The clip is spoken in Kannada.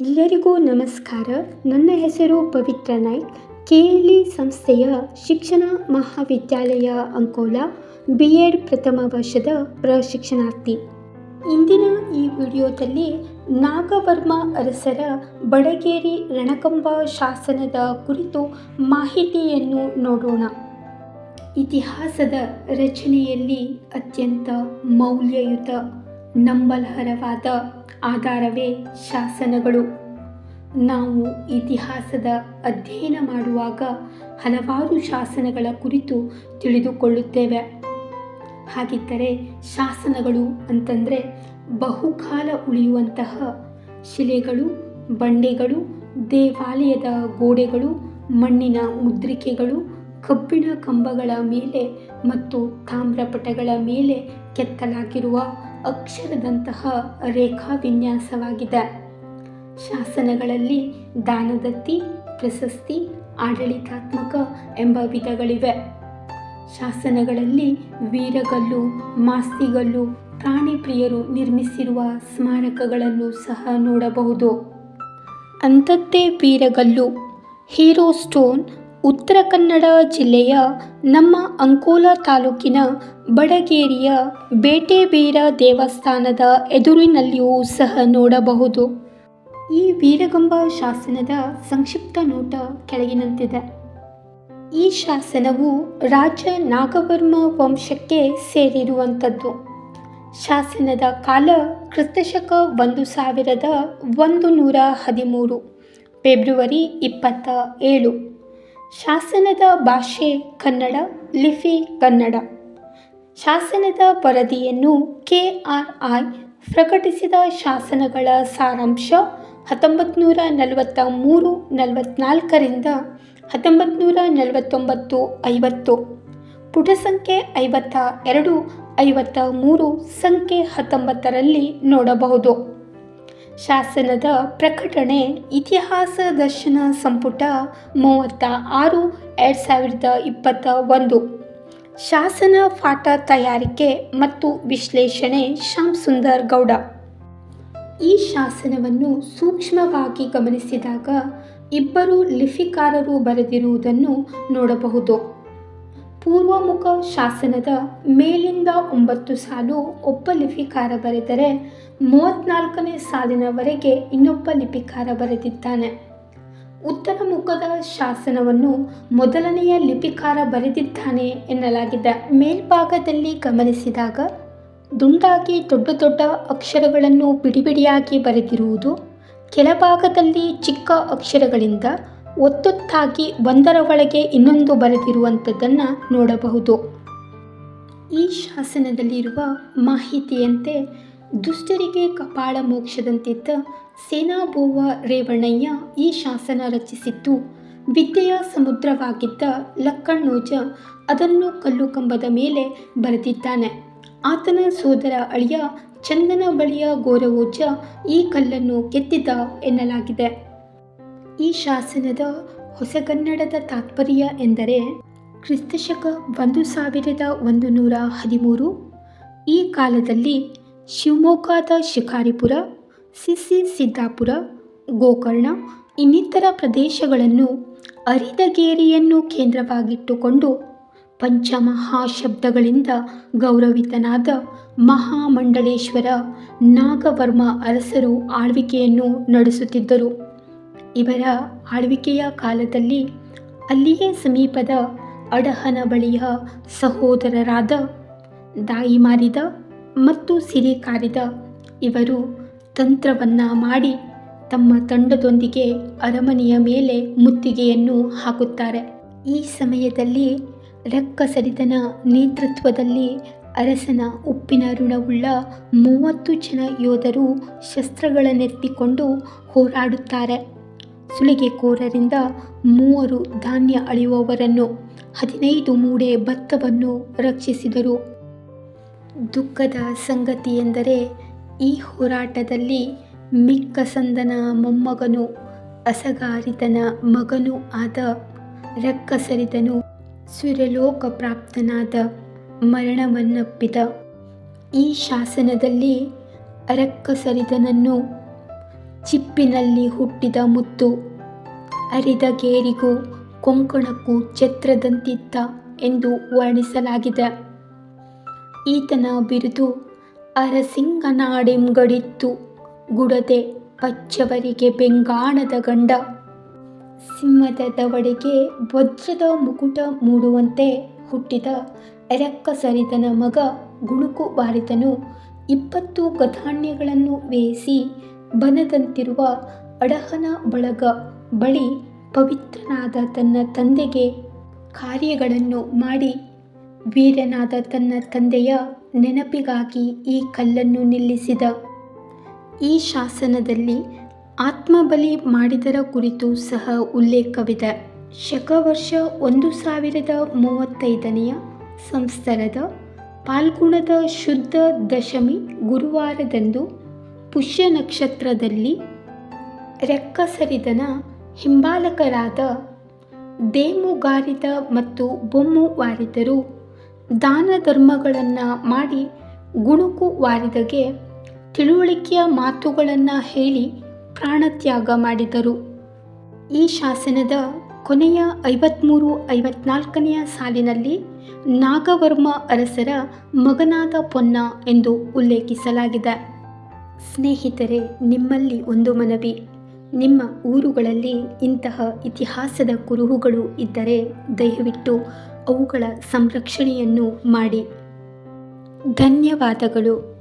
ಎಲ್ಲರಿಗೂ ನಮಸ್ಕಾರ. ನನ್ನ ಹೆಸರು Pavitra Naik. K L E ಸಂಸ್ಥೆಯ ಶಿಕ್ಷಣ ಮಹಾವಿದ್ಯಾಲಯ ಅಂಕೋಲಾ ಬಿ ಎಡ್ ಪ್ರಥಮ ವರ್ಷದ ಪ್ರಶಿಕ್ಷಣಾರ್ಥಿ. ಇಂದಿನ ಈ ವಿಡಿಯೋದಲ್ಲಿ ನಾಗವರ್ಮ ಅರಸರ ಬಡಗೇರಿ ರಣಕಂಬ ಶಾಸನದ ಕುರಿತು ಮಾಹಿತಿಯನ್ನು ನೋಡೋಣ. ಇತಿಹಾಸದ ರಚನೆಯಲ್ಲಿ ಅತ್ಯಂತ ಮೌಲ್ಯಯುತ ನಂಬಲರ್ಹವಾದ ಆಧಾರವೇ ಶಾಸನಗಳು. ನಾವು ಇತಿಹಾಸದ ಅಧ್ಯಯನ ಮಾಡುವಾಗ ಹಲವಾರು ಶಾಸನಗಳ ಕುರಿತು ತಿಳಿದುಕೊಳ್ಳುತ್ತೇವೆ. ಹಾಗಿದ್ದರೆ ಶಾಸನಗಳು ಅಂತಂದರೆ ಬಹುಕಾಲ ಉಳಿಯುವಂತಹ ಶಿಲೆಗಳು, ಬಂಡೆಗಳು, ದೇವಾಲಯದ ಗೋಡೆಗಳು, ಮಣ್ಣಿನ ಮುದ್ರಿಕೆಗಳು, ಕಬ್ಬಿಣ ಕಂಬಗಳ ಮೇಲೆ ಮತ್ತು ತಾಮ್ರಪಟಗಳ ಮೇಲೆ ಕೆತ್ತಲಾಗಿರುವ ಅಕ್ಷರದಂತಹ ರೇಖಾ ವಿನ್ಯಾಸವಾಗಿದೆ ಶಾಸನಗಳಲ್ಲಿ ದಾನದತ್ತಿ, ಪ್ರಶಸ್ತಿ, ಆಡಳಿತಾತ್ಮಕ ಎಂಬ ವಿಧಗಳಿವೆ. ಶಾಸನಗಳಲ್ಲಿ ವೀರಗಲ್ಲು, ಮಾಸ್ತಿಗಲ್ಲು, ಪ್ರಾಣಿಪ್ರಿಯರು ನಿರ್ಮಿಸಿರುವ ಸ್ಮಾರಕಗಳನ್ನು ಸಹ ನೋಡಬಹುದು. ಅಂಥದ್ದೇ ವೀರಗಲ್ಲು, ಹೀರೋ ಸ್ಟೋನ್ ಉತ್ತರ ಕನ್ನಡ ಜಿಲ್ಲೆಯ ನಮ್ಮ ಅಂಕೋಲಾ ತಾಲೂಕಿನ ಬಡಗೇರಿಯ ಬೇಟೆಬೀರ ದೇವಸ್ಥಾನದ ಎದುರಿನಲ್ಲಿಯೂ ಸಹ ನೋಡಬಹುದು. ಈ ವೀರಗಂಬ ಶಾಸನದ ಸಂಕ್ಷಿಪ್ತ ನೋಟ ಕೆಳಗಿನಂತಿದೆ. ಈ ಶಾಸನವು ರಾಜ ನಾಗವರ್ಮ ವಂಶಕ್ಕೆ ಸೇರಿರುವಂಥದ್ದು. ಶಾಸನದ ಕಾಲ ಕ್ರಿಸ್ತಶಕ ಒಂದು ಸಾವಿರದ ಒಂದು ನೂರ ಹದಿಮೂರು, ಫೆಬ್ರವರಿ ಇಪ್ಪತ್ತ ಏಳು. ಶಾಸನದ ಭಾಷೆ ಕನ್ನಡ, ಲಿಪಿ ಕನ್ನಡ. ಶಾಸನದ ವರದಿಯನ್ನು ಕೆ ಆರ್ ಐ ಪ್ರಕಟಿಸಿದ ಶಾಸನಗಳ ಸಾರಾಂಶ ಹತ್ತೊಂಬತ್ತು ನೂರ ನಲವತ್ತ ಮೂರು ನಲವತ್ತ್ನಾಲ್ಕರಿಂದ ಹತ್ತೊಂಬತ್ತು ನೂರ ನಲವತ್ತೊಂಬತ್ತು, ಐವತ್ತು. ಪುಟ ಸಂಖ್ಯೆ ಐವತ್ತ ಎರಡು, ಐವತ್ತ ಮೂರು, ಸಂಖ್ಯೆ ಹತ್ತೊಂಬತ್ತರಲ್ಲಿ ನೋಡಬಹುದು. ಶಾಸನದ ಪ್ರಕಟಣೆ ಇತಿಹಾಸ ದರ್ಶನ ಸಂಪುಟ ಮೂವತ್ತ ಆರು, ಎರಡು ಸಾವಿರದ ಇಪ್ಪತ್ತ ಒಂದು. ಶಾಸನ ಪಾಠ ತಯಾರಿಕೆ ಮತ್ತು ವಿಶ್ಲೇಷಣೆ ಶ್ಯಾಮ್ ಸುಂದರ್ ಗೌಡ. ಈ ಶಾಸನವನ್ನು ಸೂಕ್ಷ್ಮವಾಗಿ ಗಮನಿಸಿದಾಗ ಇಬ್ಬರು ಲಿಪಿಕಾರರು ಬರೆದಿರುವುದನ್ನು ನೋಡಬಹುದು. ಪೂರ್ವಮುಖ ಶಾಸನದ ಮೇಲಿಂದ ಒಂಬತ್ತು ಸಾಲು ಒಬ್ಬ ಲಿಪಿಕಾರ ಬರೆದರೆ ಮೂವತ್ತ್ನಾಲ್ಕನೇ ಸಾಲಿನವರೆಗೆ ಇನ್ನೊಬ್ಬ ಲಿಪಿಕಾರ ಬರೆದಿದ್ದಾನೆ. ಉತ್ತರ ಮುಖದ ಶಾಸನವನ್ನು ಮೊದಲನೆಯ ಲಿಪಿಕಾರ ಬರೆದಿದ್ದಾನೆ ಎನ್ನಲಾಗಿದೆ. ಮೇಲ್ಭಾಗದಲ್ಲಿ ಗಮನಿಸಿದಾಗ, ದುಂಡಾಗಿ ದೊಡ್ಡ ದೊಡ್ಡ ಅಕ್ಷರಗಳನ್ನು ಬಿಡಿಬಿಡಿಯಾಗಿ ಬರೆದಿರುವುದು, ಕೆಳಭಾಗದಲ್ಲಿ ಚಿಕ್ಕ ಅಕ್ಷರಗಳಿಂದ ಒತ್ತೊತ್ತಾಗಿ ಒಂದರ ಒಳಗೆ ಇನ್ನೊಂದು ಬರೆದಿರುವಂಥದ್ದನ್ನು ನೋಡಬಹುದು. ಈ ಶಾಸನದಲ್ಲಿರುವ ಮಾಹಿತಿಯಂತೆ ದುಷ್ಟರಿಗೆ ಕಪಾಳ ಮೋಕ್ಷದಂತಿದ್ದ ಸೇನಾಭೋವ ರೇವಣ್ಣಯ್ಯ ಈ ಶಾಸನ ರಚಿಸಿದ್ದು, ವಿದ್ಯೆಯ ಸಮುದ್ರವಾಗಿದ್ದ ಲಕ್ಕಣ್ಣೋಜ ಅದನ್ನು ಕಲ್ಲು ಕಂಬದ ಮೇಲೆ ಬರೆದಿದ್ದಾನೆ. ಆತನ ಸೋದರ ಅಳಿಯ ಚಂದನ ಬಳಿಯ ಗೋರವೋಜ ಈ ಕಲ್ಲನ್ನು ಕೆತ್ತಿದ ಎನ್ನಲಾಗಿದೆ. ಈ ಶಾಸನದ ಹೊಸಗನ್ನಡದ ತಾತ್ಪರ್ಯ ಎಂದರೆ, ಕ್ರಿಸ್ತಶಕ ಒಂದು ಸಾವಿರದ ಒಂದು ನೂರ ಹದಿಮೂರು ಈ ಕಾಲದಲ್ಲಿ ಶಿವಮೊಗ್ಗದ ಶಿಕಾರಿಪುರ, ಸಿಸಿ ಸಿದ್ದಾಪುರ ಗೋಕರ್ಣ ಇನ್ನಿತರ ಪ್ರದೇಶಗಳನ್ನು ಅರಿದಗೇರಿಯನ್ನು ಕೇಂದ್ರವಾಗಿಟ್ಟುಕೊಂಡು ಪಂಚಮಹಾಶಬ್ದಗಳಿಂದ ಗೌರವಿತನಾದ ಮಹಾಮಂಡಲೇಶ್ವರ ನಾಗವರ್ಮ ಅರಸರು ಆಳ್ವಿಕೆಯನ್ನು ನಡೆಸುತ್ತಿದ್ದರು. ಇವರ ಆಳ್ವಿಕೆಯ ಕಾಲದಲ್ಲಿ ಅಲ್ಲಿಯೇ ಸಮೀಪದ ಅಡಹನ ಬಳಿಯ ಸಹೋದರರಾದ ದಾಯಿಮಾರಿದ ಮತ್ತು ಸಿರಿ ಕಾರಿದ ಇವರು ತಂತ್ರವನ್ನು ಮಾಡಿ ತಮ್ಮ ತಂಡದೊಂದಿಗೆ ಅರಮನೆಯ ಮೇಲೆ ಮುತ್ತಿಗೆಯನ್ನು ಹಾಕುತ್ತಾರೆ. ಈ ಸಮಯದಲ್ಲಿ ರಕ್ಕಸರಿತನ ನೇತೃತ್ವದಲ್ಲಿ ಅರಸನ ಉಪ್ಪಿನ ಋಣವುಳ್ಳ ಮೂವತ್ತು ಜನ ಯೋಧರು ಶಸ್ತ್ರಗಳನ್ನೆತ್ತಿಕೊಂಡು ಹೋರಾಡುತ್ತಾರೆ. ಸುಲಿಗೆಕೋರರಿಂದ ಮೂವರು ಧಾನ್ಯ ಅಳೆಯುವವರನ್ನು ಹದಿನೈದು ಮೂಡೆ ಭತ್ತವನ್ನು ರಕ್ಷಿಸಿದರು. ದುಃಖದ ಸಂಗತಿ ಎಂದರೆ ಈ ಹೋರಾಟದಲ್ಲಿ ಮಿಕ್ಕಸಂದನ ಮೊಮ್ಮಗನು, ಅಸಗಾರಿತನ ಮಗನೂ ಆದ ರಕ್ಕಸರಿದನು ಸುರಲೋಕ ಪ್ರಾಪ್ತನಾದ ಮರಣವನ್ನಪ್ಪಿದ. ಈ ಶಾಸನದಲ್ಲಿ ಅರಕ್ಕಸರಿದನನ್ನು ಚಿಪ್ಪಿನಲ್ಲಿ ಹುಟ್ಟಿದ ಮುತ್ತು, ಅರಿದ ಗೇರಿಗೂ ಕೊಂಕಣಕ್ಕೂ ಛತ್ರದಂತಿದ್ದ ಎಂದು ವರ್ಣಿಸಲಾಗಿದೆ. ಈತನ ಬಿರುದು ಅರಸಿಂಗನಾಡೆಂಗಡಿತ್ತು. ಗುಡದೆ ಪಚ್ಚವರಿಗೆ ಬೆಂಗಾಣದ ಗಂಡ. ಸಿಂಹದ ದವಡೆಗೆ ವಜ್ರದ ಮುಕುಟ ಮೂಡುವಂತೆ ಹುಟ್ಟಿದ ಎರಕ್ಕಸರಿದನ ಮಗ ಗುಣುಕು ಬಾರಿದನು. ಇಪ್ಪತ್ತು ಗಧಾನ್ಯಗಳನ್ನು ವೇಯಿಸಿ ಬನದಂತಿರುವ ಅಡಹನ ಬಳಗ ಬಳಿ ಪವಿತ್ರನಾದ ತನ್ನ ತಂದೆಗೆ ಕಾರ್ಯಗಳನ್ನು ಮಾಡಿ ವೀರನಾದ ತನ್ನ ತಂದೆಯ ನೆನಪಿಗಾಗಿ ಈ ಕಲ್ಲನ್ನು ನಿಲ್ಲಿಸಿದ. ಈ ಶಾಸನದಲ್ಲಿ ಆತ್ಮಬಲಿ ಮಾಡಿದರ ಕುರಿತು ಸಹ ಉಲ್ಲೇಖವಿದೆ. ಶಕವರ್ಷ ಒಂದು ಸಾವಿರದ ಮೂವತ್ತೈದನೆಯ ಸಂಸ್ಥರದ ಪಾಲ್ಗುಣದ ಶುದ್ಧ ದಶಮಿ ಗುರುವಾರದಂದು ಪುಷ್ಯ ನಕ್ಷತ್ರದಲ್ಲಿ ರೆಕ್ಕಸರಿದನ ಹಿಂಬಾಲಕರಾದ ದೇಮುಗಾರಿದ ಮತ್ತು ಬೊಮ್ಮು ವಾರಿದರು. ದಾನ ಧರ್ಮಗಳನ್ನು ಮಾಡಿ ಗುಣುಕು ವಾರಿದಗೆ ತಿಳುವಳಿಕೆಯ ಮಾತುಗಳನ್ನು ಹೇಳಿ ಪ್ರಾಣತ್ಯಾಗ ಮಾಡಿದರು. ಈ ಶಾಸನದ ಕೊನೆಯ ಐವತ್ತ್ಮೂರು ಐವತ್ನಾಲ್ಕನೆಯ ಸಾಲಿನಲ್ಲಿ ನಾಗವರ್ಮ ಅರಸರ ಮಗನಾದ ಪೊನ್ನ ಎಂದು ಉಲ್ಲೇಖಿಸಲಾಗಿದೆ. ಸ್ನೇಹಿತರೆ, ನಿಮ್ಮಲ್ಲಿ ಒಂದು ಮನವಿ. ನಿಮ್ಮ ಊರುಗಳಲ್ಲಿ ಇಂತಹ ಇತಿಹಾಸದ ಕುರುಹುಗಳು ಇದ್ದರೆ ದಯವಿಟ್ಟು ಅವುಗಳ ಸಂರಕ್ಷಣೆಯನ್ನು ಮಾಡಿ. ಧನ್ಯವಾದಗಳು.